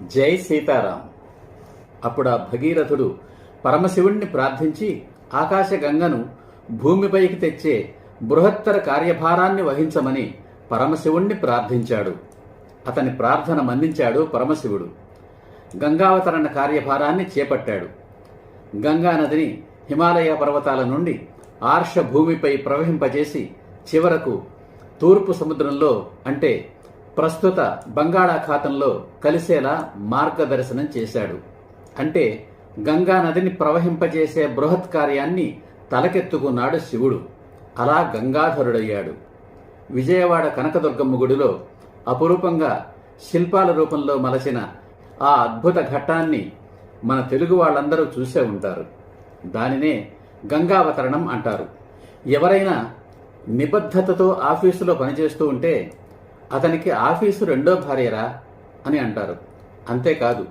జై సీతారాం. అప్పుడు ఆ భగీరథుడు పరమశివుణ్ణి ప్రార్థించి ఆకాశగంగను భూమిపైకి తెచ్చే బృహత్తర కార్యభారాన్ని వహించమని పరమశివుణ్ణి ప్రార్థించాడు. అతని ప్రార్థన మన్నించాడు పరమశివుడు. గంగావతరణ కార్యభారాన్ని చేపట్టాడు. గంగా నదిని హిమాలయ పర్వతాల నుండి ఆర్ష భూమిపై ప్రవహింపజేసి చివరకు తూర్పు సముద్రంలో అంటే ప్రస్తుత బంగాళాఖాతంలో కలిసేలా మార్గదర్శనం చేశాడు. అంటే గంగా నదిని ప్రవహింపజేసే బృహత్ కార్యాన్ని తలకెత్తుకున్నాడు శివుడు. అలా గంగాధరుడయ్యాడు. విజయవాడ కనకదుర్గమ్మ గుడిలో అపురూపంగా శిల్పాల రూపంలో మలచిన ఆ అద్భుత ఘట్టాన్ని మన తెలుగు వాళ్ళందరూ చూసే ఉంటారు. దానినే గంగావతరణం అంటారు. ఎవరైనా నిబద్ధతతో ఆఫీసులో పనిచేస్తూ ఉంటే అతనికి ఆఫీసు రెండో భార్యరా అని అంటారు. అంతేకాదు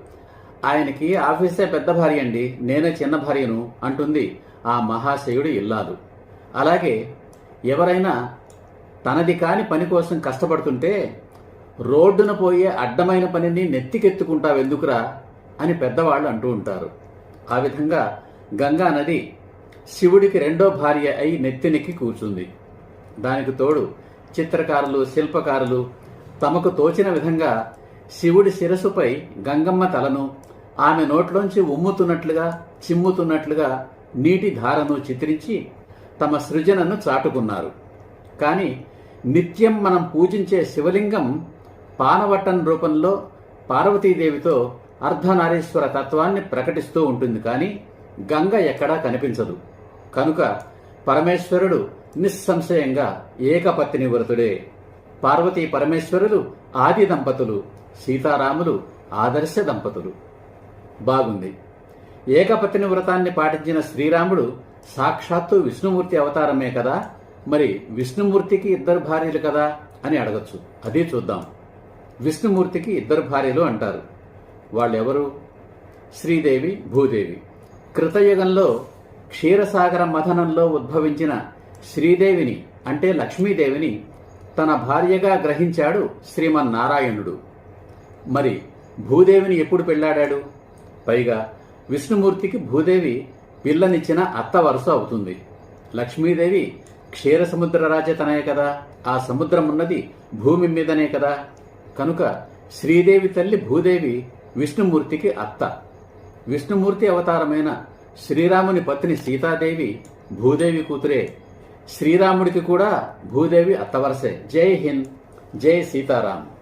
ఆయనకి ఆఫీసే పెద్ద భార్య అండి నేనే చిన్న భార్యను అంటుంది ఆ మహాశయుడి ఇల్లాలు. అలాగే ఎవరైనా తనది కాని పని కోసం కష్టపడుతుంటే రోడ్డున పోయే అడ్డమైన పనిని నెత్తికెత్తుకుంటావెందుకురా అని పెద్దవాళ్ళు అంటూ ఉంటారు. ఆ విధంగా గంగా నది శివుడికి రెండో భార్య అయి నెత్తినెక్కి కూర్చుంది. దానికి తోడు చిత్రకారులు శిల్పకారులు తమకు తోచిన విధంగా శివుడి శిరస్సుపై గంగమ్మ తలను ఆమె నోట్లోంచి ఉమ్ముతున్నట్లుగా చిమ్ముతున్నట్లుగా నీటి ధారను చిత్రించి తమ సృజనను చాటుకున్నారు. కానీ నిత్యం మనం పూజించే శివలింగం పానవట్టం రూపంలో పార్వతీదేవితో అర్ధనారీశ్వర తత్వాన్ని ప్రకటిస్తూ ఉంటుంది కానీ గంగ ఎక్కడా కనిపించదు. కనుక పరమేశ్వరుడు నిస్సంశయంగా ఏకపత్ని వ్రతుడే పార్వతీ పరమేశ్వరులు ఆది దంపతులు సీతారాములు ఆదర్శ దంపతులు. బాగుంది. ఏకపత్ని వ్రతాన్ని పాటించిన శ్రీరాముడు సాక్షాత్తు విష్ణుమూర్తి అవతారమే కదా? మరి విష్ణుమూర్తికి ఇద్దరు భార్యలు కదా అని అడగచ్చు. అదే చూద్దాం. విష్ణుమూర్తికి ఇద్దరు భార్యలు అంటారు. వాళ్ళెవరు? శ్రీదేవి భూదేవి. కృతయుగంలో క్షీరసాగర మథనంలో ఉద్భవించిన శ్రీదేవిని అంటే లక్ష్మీదేవిని తన భార్యగా గ్రహించాడు శ్రీమన్నారాయణుడు. మరి భూదేవిని ఎప్పుడు పెళ్ళాడాడు పైగా విష్ణుమూర్తికి భూదేవి పిల్లనిచ్చిన అత్త వరుస అవుతుంది. లక్ష్మీదేవి క్షీర సముద్ర రాజతనయ కదా? ఆ సముద్రం ఉన్నది భూమి మీదనే కదా? కనుక శ్రీదేవి తల్లి భూదేవి విష్ణుమూర్తికి అత్త. విష్ణుమూర్తి అవతారమైన శ్రీరాముని పత్ని సీతాదేవి భూదేవి కూతురే శ్రీరాముడికి కూడా భూదేవి అత్తవరసే. జై హింద్. జై సీతారాం.